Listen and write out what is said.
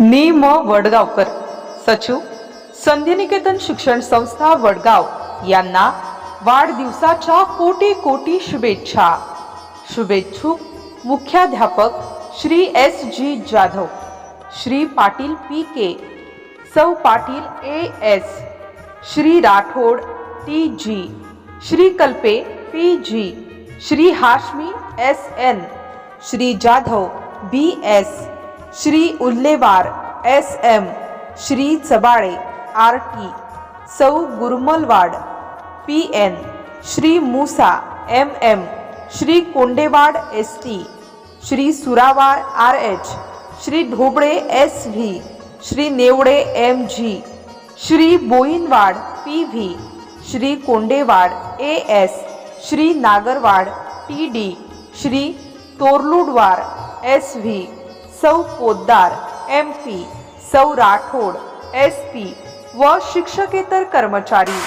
मी म वडगावकर. सचिव संधिनिकेतन शिक्षण संस्था वडगाव यांना वाढदिवसाच्या कोटी कोटी शुभेच्छा. शुभेच्छुक मुख्याध्यापक Shri S G Jadhav Shri Patil P K Sau Patil A S Shri Rathod T G Shri Kalpe P G Shri Hashmi S N Shri Jadhav B S Shri Ullewar S M Shri Chabale R T Sau Gurmalwad P N Shri Musa M M Shri Kondewad S T Shri Surawar R H Shri Dhoble S V Shri Newade M G Shri Boinwad P V Shri Kondewad A S Shri Nagarwad T D Shri Torludwar S V Sau Poddar M P सौ Rathod S P व शिक्षकेतर कर्मचारी.